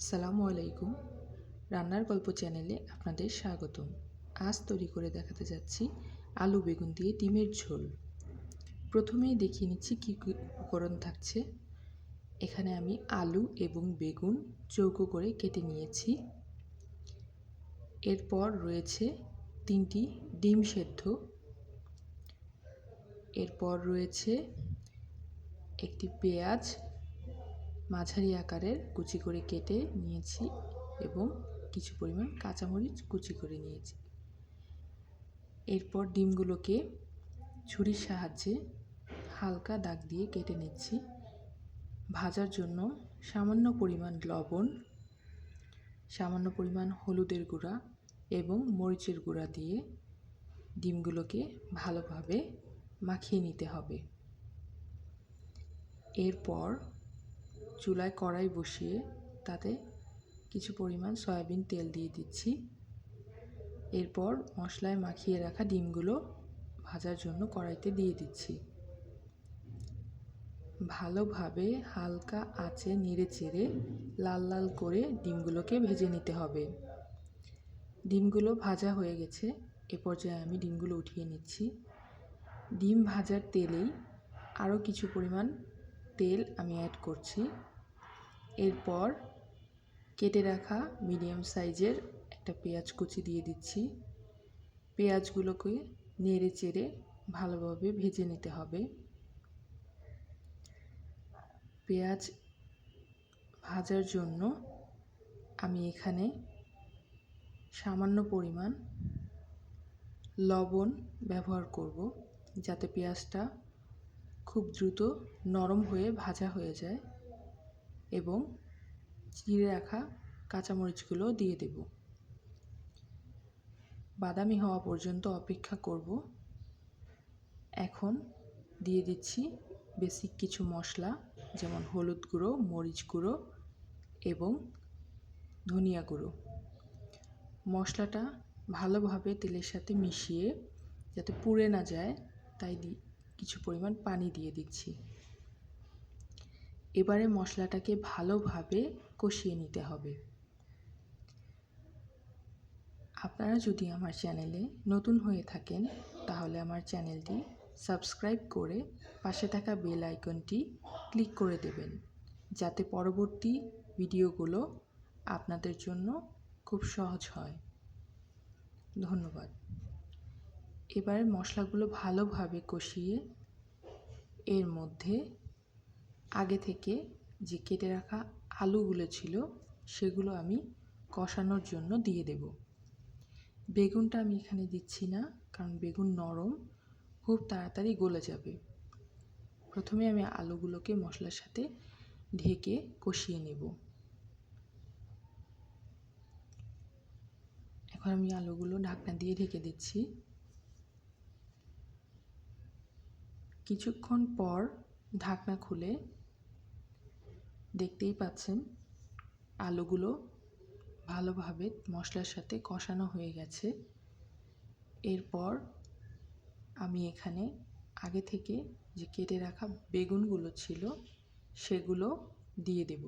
আসসালামু আলাইকুম। রান্নার গল্প চ্যানেলে আপনাদের স্বাগতম। আজ তৈরি করে দেখাতে যাচ্ছি আলু বেগুন দিয়ে ডিমের ঝোল। প্রথমেই দেখিয়ে নিচ্ছি কী কী উপকরণ থাকছে। এখানে আমি আলু এবং বেগুন চৌকো করে কেটে নিয়েছি। এরপর রয়েছে তিনটি ডিম সেদ্ধ। এরপর রয়েছে একটি পেঁয়াজ মাঝারি আকারের কুচি করে কেটে নিয়েছি এবং কিছু পরিমাণ কাঁচামরিচ কুচি করে নিয়েছি। এরপর ডিমগুলোকে ছুরির সাহায্যে হালকা দাগ দিয়ে কেটে নিচ্ছি। ভাজার জন্য সামান্য পরিমাণ লবণ, সামান্য পরিমাণ হলুদের গুঁড়া এবং মরিচের গুঁড়া দিয়ে ডিমগুলোকে ভালোভাবে মাখিয়ে নিতে হবে। এরপর চুলায় কড়াই বসিয়ে তাতে কিছু পরিমাণ সয়াবিন তেল দিয়ে দিচ্ছি। এরপর মশলায় মাখিয়ে রাখা ডিমগুলো ভাজার জন্য কড়াইতে দিয়ে দিচ্ছি। ভালোভাবে হালকা আঁচে নেড়ে চেড়ে লাল লাল করে ডিমগুলোকে ভেজে নিতে হবে। ডিমগুলো ভাজা হয়ে গেছে, এ পর্যায়ে আমি ডিমগুলো উঠিয়ে নিচ্ছি। ডিম ভাজার তেলেই আরও কিছু পরিমাণ তেল আমি অ্যাড করছি। এরপর কেটে রাখা মিডিয়াম সাইজের একটা পেঁয়াজ কুচি দিয়ে দিচ্ছি। পেঁয়াজগুলোকে নেড়ে চেড়ে ভালোভাবে ভেজে নিতে হবে। পেঁয়াজ ভাজার জন্য আমি এখানে সামান্য পরিমাণ লবণ ব্যবহার করব, যাতে পেঁয়াজটা খুব দ্রুত নরম হয়ে ভাজা হয়ে যায়। এবং চিড়ে রাখা কাঁচামরিচগুলো দিয়ে দেব। বাদামি হওয়া পর্যন্ত অপেক্ষা করব। এখন দিয়ে দিচ্ছি বেসিক কিছু মশলা, যেমন হলুদ গুঁড়ো, মরিচ গুঁড়ো এবং ধনিয়া গুঁড়ো। মশলাটা ভালোভাবে তেলের সাথে মিশিয়ে যাতে পুড়ে না যায়, তাই কিছু পরিমাণ পানি দিয়ে দিচ্ছি। এবারে মশলাটাকে ভালোভাবে কষিয়ে নিতে হবে। আপনারা যদি আমার চ্যানেলে নতুন হয়ে থাকেন, তাহলে আমার চ্যানেলটি সাবস্ক্রাইব করে পাশে থাকা বেল আইকনটি ক্লিক করে দেবেন, যাতে পরবর্তী ভিডিওগুলো আপনাদের জন্য খুব সহজ হয়। ধন্যবাদ। এবারে মশলাগুলো ভালোভাবে কষিয়ে এর মধ্যে আগে থেকে যে কেটে রাখা আলুগুলো ছিল, সেগুলো আমি কষানোর জন্য দিয়ে দেব। বেগুনটা আমি এখানে দিচ্ছি না, কারণ বেগুন নরম, খুব তাড়াতাড়ি গলে যাবে। প্রথমে আমি আলুগুলোকে মশলার সাথে ঢেকে কষিয়ে নেব। এখন আমি আলুগুলো ঢাকনা দিয়ে ঢেকে দিচ্ছি। কিছুক্ষণ পর ঢাকনা খুলে দেখতেই পাচ্ছেন, আলুগুলো ভালোভাবে মশলার সাথে কষানো হয়ে গেছে। এরপর আমি এখানে আগে থেকে যে কেটে রাখা বেগুনগুলো ছিল, সেগুলো দিয়ে দেব।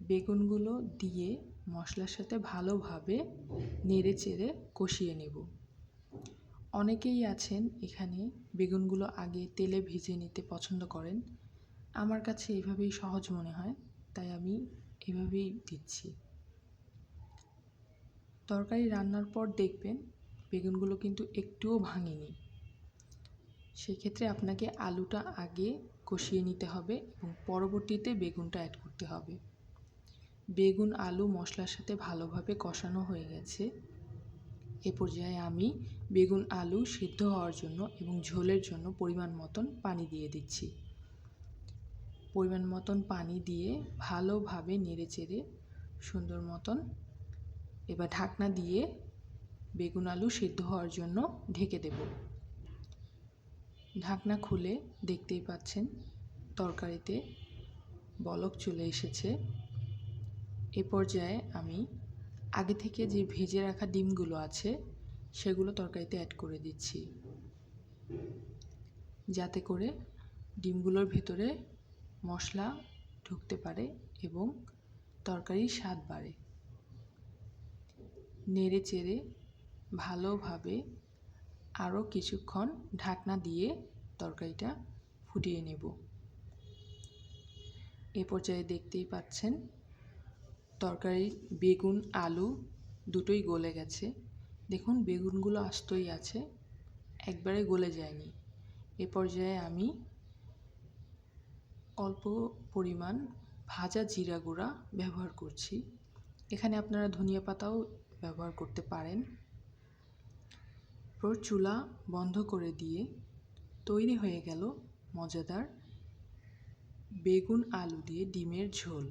বেগুনগুলো দিয়ে মশলার সাথে ভালোভাবে নেড়ে চেড়ে কষিয়ে নেব। অনেকেই আছেন এখানে, বেগুনগুলো আগে তেলে ভেজে নিতে পছন্দ করেন। আমার কাছে এভাবেই সহজ মনে হয়, তাই আমি এভাবেই দিচ্ছি। তরকারি রান্নার পর দেখবেন বেগুনগুলো কিন্তু একটুও ভাঙেনি। সেক্ষেত্রে আপনাকে আলুটা আগে কষিয়ে নিতে হবে এবং পরবর্তীতে বেগুনটা অ্যাড করতে হবে। বেগুন, আলু, মশলার সাথে ভালোভাবে কষানো হয়ে গেছে। এ পর্যায়ে আমি বেগুন, আলু সিদ্ধ হওয়ার জন্য এবং ঝোলের জন্য পরিমাণ মতন পানি দিয়ে দিচ্ছি। পরিমাণ মতন পানি দিয়ে ভালোভাবে নেড়ে চেড়ে সুন্দর মতন এবার ঢাকনা দিয়ে বেগুন, আলু সিদ্ধ হওয়ার জন্য ঢেকে দেব। ঢাকনা খুলে দেখতেই পাচ্ছেন তরকারিতে বলক চলে এসেছে। এ পর্যায়ে আমি আগে থেকে যে ভেজে রাখা ডিমগুলো আছে, সেগুলো তরকারিতে অ্যাড করে দিচ্ছি। যাতে করে ডিমগুলোর ভেতরে মশলা ঢুকতে পারে এবং তরকারির স্বাদ বাড়ে। নেড়ে চেড়ে ভালোভাবে আরও কিছুক্ষণ ঢাকনা দিয়ে তরকারিটা ফুটিয়ে নেব। এ পর্যায়ে দেখতেই পাচ্ছেন তরকারির বেগুন, আলু দুটোই গলে গেছে। দেখুন, বেগুনগুলো আস্তই আছে, একবারে গলে যায়নি। এ পর্যায়ে আমি অল্প পরিমাণ ভাজা জিরা গুঁড়া ব্যবহার করছি। এখানে আপনারা ধনিয়া পাতাও ব্যবহার করতে পারেন। এরপর চুলা বন্ধ করে দিয়ে তৈরি হয়ে গেল মজাদার বেগুন আলু দিয়ে ডিমের ঝোল।